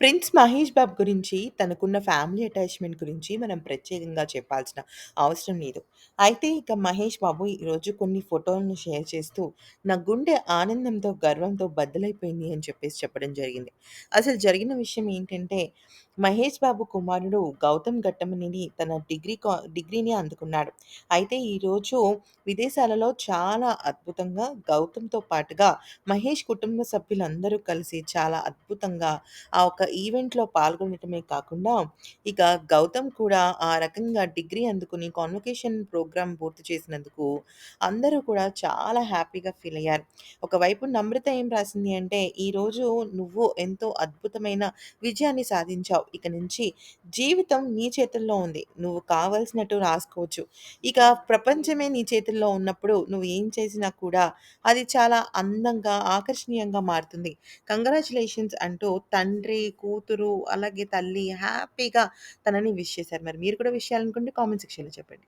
'Prince Mahesh Babu' గురించి తనకున్న family attachment గురించి మనం ప్రత్యేకంగా చెప్పాల్సిన అవసరం లేదు. అయితే ఇక మహేష్ బాబు ఈరోజు కొన్ని ఫోటోలను షేర్ చేస్తూ, నా గుండె ఆనందంతో, గర్వంతో బద్దలైపోయింది అని చెప్పేసి చెప్పడం జరిగింది. అసలు జరిగిన విషయం ఏంటంటే, మహేష్ బాబు కుమారుడు గౌతమ్ గట్టమనేని తన డిగ్రీ కా డిగ్రీని అందుకున్నాడు. అయితే ఈరోజు విదేశాలలో చాలా అద్భుతంగా గౌతమ్‌తో పాటుగా మహేష్ కుటుంబ సభ్యులందరూ కలిసి చాలా అద్భుతంగా ఆ ఒక ఈవెంట్‌లో పాల్గొనటమే కాకుండా, ఇక గౌతమ్ కూడా ఆ రకంగా డిగ్రీ అందుకుని కాన్వొకేషన్ ప్రోగ్రామ్ పూర్తి చేసినందుకు అందరూ కూడా చాలా హ్యాపీగా ఫీల్ అయ్యారు. ఒకవైపు నమ్రత ఏం రాసింది అంటే, "ఈరోజు నువ్వు ఎంతో అద్భుతమైన విజయాన్ని సాధించావు. ఇక నుంచి జీవితం నీ చేతుల్లో ఉంది. నువ్వు కావాల్సినట్టు రాసుకోవచ్చు. ఇక ప్రపంచమే నీ చేతుల్లో ఉన్నప్పుడు నువ్వు ఏం చేసినా కూడా అది చాలా అందంగా, ఆకర్షణీయంగా మారుతుంది. కంగ్రాచ్యులేషన్స్" అంటూ తండ్రి, కూతురు, అలాగే తల్లి హ్యాపీగా తనని విష్ చేశారు. మరి మీరు కూడా విష్ చేయాలనుకుంటే కామెంట్ సెక్షన్‌లో చెప్పండి.